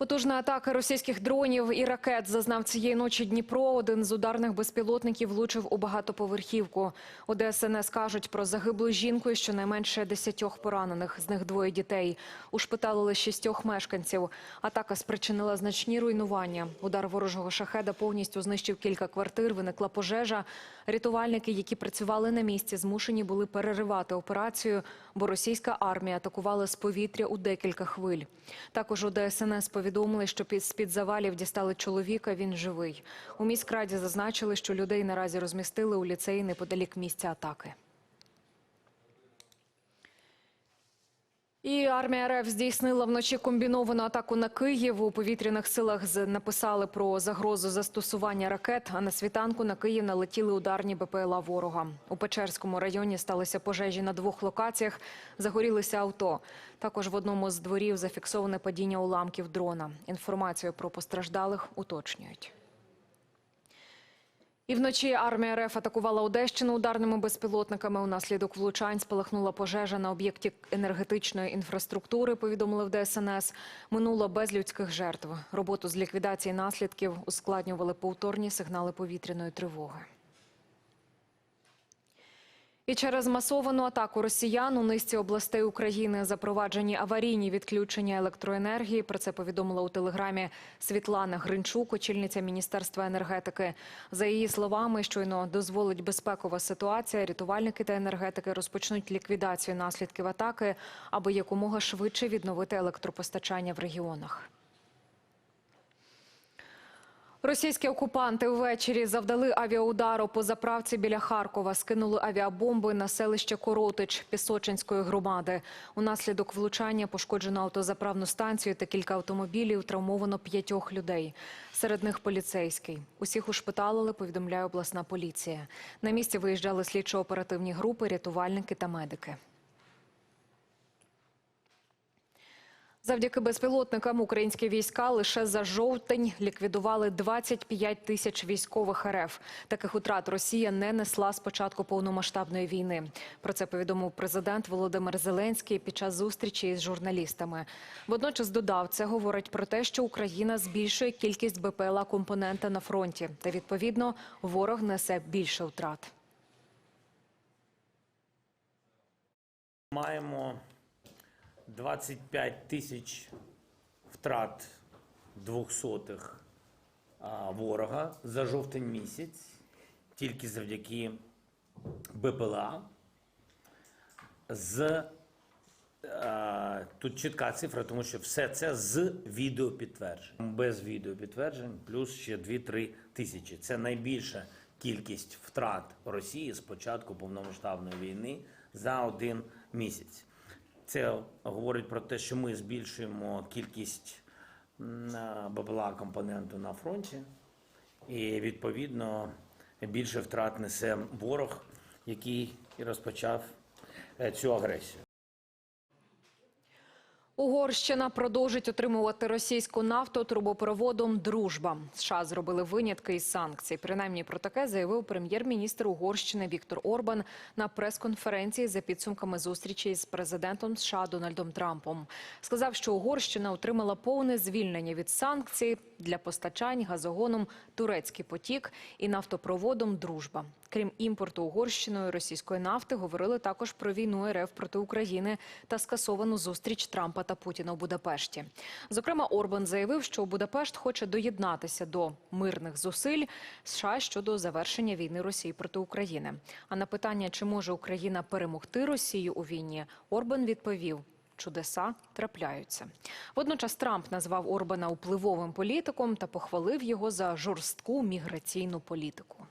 Потужна атака російських дронів і ракет зазнав цієї ночі Дніпро. Один з ударних безпілотників влучив у багатоповерхівку. У ДСНС кажуть про загиблу жінку і щонайменше десятьох поранених. З них двоє дітей. Ушпиталили шістьох мешканців. Атака спричинила значні руйнування. Удар ворожого шахеда повністю знищив кілька квартир. Виникла пожежа. Рятувальники, які працювали на місці, змушені були переривати операцію, бо російська армія атакувала з повітря у декілька хвиль. Також у ДСНС повідомили, що під з-під завалів дістали чоловіка. Він живий. У міськраді зазначили, що людей наразі розмістили у ліцеї неподалік місця атаки. І армія РФ здійснила вночі комбіновану атаку на Київ. У повітряних силах написали про загрозу застосування ракет. А на світанку на Київ налетіли ударні БПЛА ворога. У Печерському районі сталися пожежі на двох локаціях. Загорілися авто. Також в одному з дворів зафіксоване падіння уламків дрона. Інформацію про постраждалих уточнюють. І вночі армія РФ атакувала Одещину ударними безпілотниками. Унаслідок влучань спалахнула пожежа на об'єкті енергетичної інфраструктури, повідомили в ДСНС. Минуло без людських жертв. Роботу з ліквідації наслідків ускладнювали повторні сигнали повітряної тривоги. І через масовану атаку росіян у низці областей України запроваджені аварійні відключення електроенергії. Про це повідомила у телеграмі Світлана Гринчук, очільниця Міністерства енергетики. За її словами, щойно дозволить безпекова ситуація. Рятувальники та енергетики розпочнуть ліквідацію наслідків атаки, аби якомога швидше відновити електропостачання в регіонах. Російські окупанти ввечері завдали авіаудару по заправці біля Харкова. Скинули авіабомби на селище Коротич Пісочинської громади. Унаслідок влучання пошкоджено автозаправну станцію та кілька автомобілів. Травмовано п'ятьох людей. Серед них поліцейський. Усіх ушпиталили, повідомляє обласна поліція. На місці виїжджали слідчо-оперативні групи, рятувальники та медики. Завдяки безпілотникам українські війська лише за жовтень ліквідували 25 тисяч військових РФ. Таких утрат Росія не несла з початку повномасштабної війни. Про це повідомив президент Володимир Зеленський під час зустрічі із журналістами. Водночас додав, це говорить про те, що Україна збільшує кількість БПЛА компонента на фронті, та відповідно ворог несе більше втрат. Маємо 25 тисяч втрат двохсотих ворога за жовтень місяць, тільки завдяки БПЛА. З тут чітка цифра, тому що все це з відеопідтверджень. Без відеопідтверджень плюс ще 2-3 тисячі. Це найбільша кількість втрат Росії з початку повномасштабної війни за один місяць. Це говорить про те, що ми збільшуємо кількість е, компоненту на фронті, і відповідно більше втрат несе ворог, який розпочав е, цю агресію. Угорщина продовжить отримувати російську нафту трубопроводом Дружба. США зробили винятки із санкцій. Принаймні про таке заявив прем'єр-міністр Угорщини Віктор Орбан на прес-конференції за підсумками зустрічі з президентом США Дональдом Трампом. Сказав, що Угорщина отримала повне звільнення від санкцій для постачань газогоном Турецький потік і нафтопроводом Дружба. Крім імпорту Угорщиною російської нафти, говорили також про війну РФ проти України та скасовану зустріч Трампа та Путіна у Будапешті. Зокрема, Орбан заявив, що Будапешт хоче доєднатися до мирних зусиль США щодо завершення війни Росії проти України. А на питання, чи може Україна перемогти Росію у війні, Орбан відповів. Чудеса трапляються. Водночас Трамп назвав Орбана впливовим політиком та похвалив його за жорстку міграційну політику.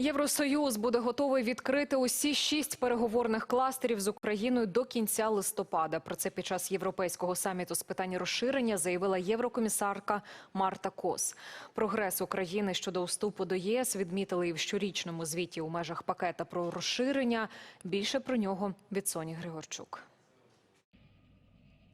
Євросоюз буде готовий відкрити усі шість переговорних кластерів з Україною до кінця листопада. Про це під час європейського саміту з питань розширення заявила єврокомісарка Марта Кос. Прогрес України щодо вступу до ЄС відмітили і в щорічному звіті у межах пакета про розширення. Більше про нього від Соні Григорчук.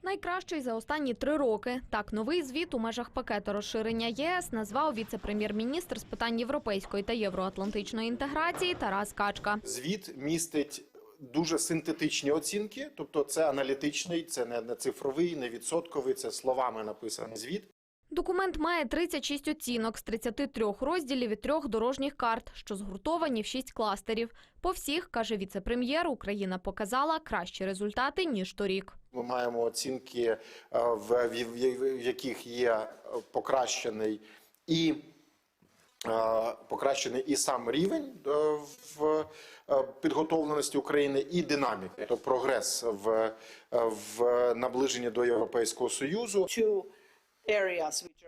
Найкращий за останні три роки. Так, новий звіт у межах пакету розширення ЄС назвав віце-прем'єр-міністр з питань європейської та євроатлантичної інтеграції Тарас Качка. Звіт містить дуже синтетичні оцінки, тобто це аналітичний, це не, не цифровий, не відсотковий, це словами написаний звіт. Документ має 36 оцінок з 33 розділів і трьох дорожніх карт, що згуртовані в шість кластерів. По всіх, каже віце-прем'єр, Україна показала кращі результати, ніж торік. Ми маємо оцінки, е, в, яких є е, покращений і е, покращений і сам рівень в підготовленості України, і динаміка, тобто прогрес в, в наближенні до Європейського Союзу.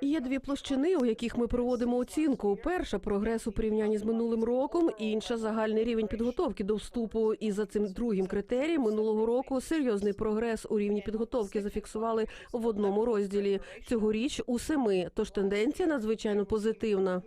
Є дві площини, у яких ми проводимо оцінку. Перша прогрес у порівнянні з минулим роком, інша загальний рівень підготовки до вступу. І за цим другим критерієм минулого року серйозний прогрес у рівні підготовки зафіксували в одному розділі. Цьогоріч у семи. Тож тенденція надзвичайно позитивна.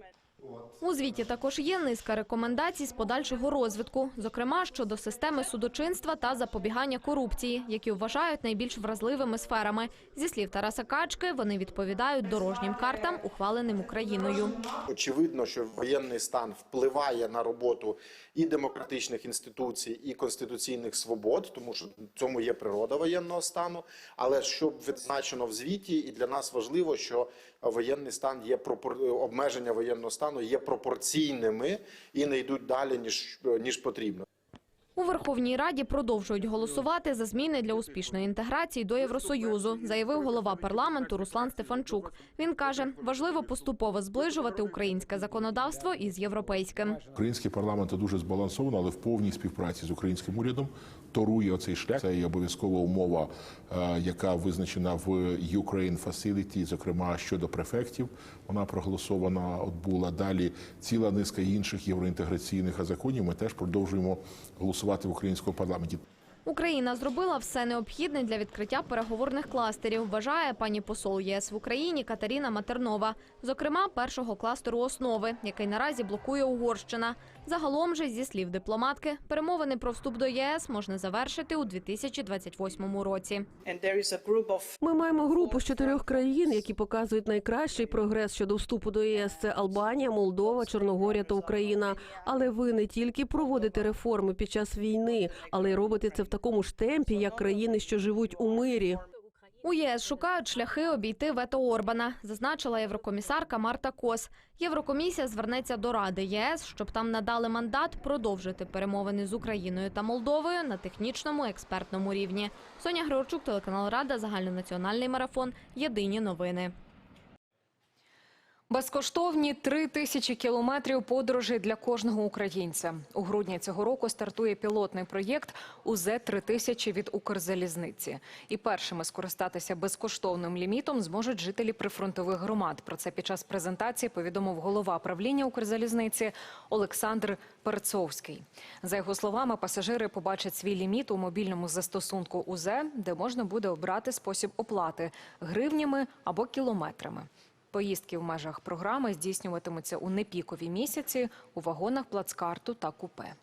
У звіті також є низка рекомендацій з подальшого розвитку, зокрема щодо системи судочинства та запобігання корупції, які вважають найбільш вразливими сферами. Зі слів Тараса Качки, вони відповідають дорожнім картам, ухваленим Україною. Очевидно, що воєнний стан впливає на роботу і демократичних інституцій, і конституційних свобод, тому що цьому є природа воєнного стану. Але щоб відзначено в звіті, і для нас важливо, що воєнний стан є пропор... обмеження воєнного стану є пропорційними і не йдуть далі ніж ніж потрібно. У Верховній Раді продовжують голосувати за зміни для успішної інтеграції до Євросоюзу, заявив голова парламенту Руслан Стефанчук. Він каже, важливо поступово зближувати українське законодавство із європейським. Український парламент дуже збалансовано, але в повній співпраці з українським урядом торує цей шлях. Це є обов'язкова умова, е, яка визначена в Ukraine Facility, зокрема щодо префектів. Вона проголосована. От була далі ціла низка інших євроінтеграційних законів. Ми теж продовжуємо голосувати в українському парламенті. Україна зробила все необхідне для відкриття переговорних кластерів, вважає пані посол ЄС в Україні Катерина Матернова. Зокрема, першого кластеру основи, який наразі блокує Угорщина. Загалом же, зі слів дипломатки, перемовини про вступ до ЄС можна завершити у 2028 році. Ми маємо групу з чотирьох країн, які показують найкращий прогрес щодо вступу до ЄС. Це Албанія, Молдова, Чорногорія та Україна. Але ви не тільки проводите реформи під час війни, але й робите це в такому ж темпі, як країни, що живуть у мирі. У ЄС шукають шляхи обійти вето Орбана, зазначила єврокомісарка Марта Кос. Єврокомісія звернеться до Ради єС, щоб там надали мандат продовжити перемовини з Україною та Молдовою на технічному експертному рівні. Соня Григорчук, телеканал Рада, загальнонаціональний марафон. Єдині новини. Безкоштовні три тисячі кілометрів подорожей для кожного українця. У грудні цього року стартує пілотний проєкт УЗ 3000 від Укрзалізниці. І першими скористатися безкоштовним лімітом зможуть жителі прифронтових громад. Про це під час презентації повідомив голова правління Укрзалізниці Олександр Перцовський. За його словами, пасажири побачать свій ліміт у мобільному застосунку УЗ, де можна буде обрати спосіб оплати гривнями або кілометрами. Поїздки в межах програми здійснюватимуться у непікові місяці у вагонах плацкарту та купе.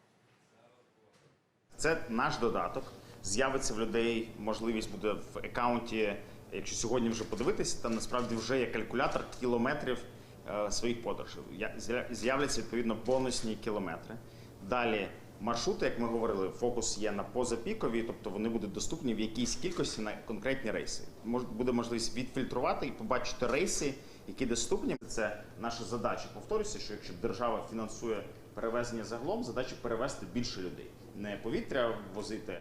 Це наш додаток. З'явиться в людей можливість буде в аккаунті, якщо сьогодні вже подивитися, там насправді вже є калькулятор кілометрів е, своїх подорожей. Я- З'являться відповідно бонусні кілометри. Далі маршрути, як ми говорили, фокус є на позапікові, тобто вони будуть доступні в якійсь кількості на конкретні рейси. Буде можливість відфільтрувати і побачити рейси, які доступні. Це наша задача. Повторюся, що якщо держава фінансує перевезення загалом, задача перевезти більше людей, не повітря возити.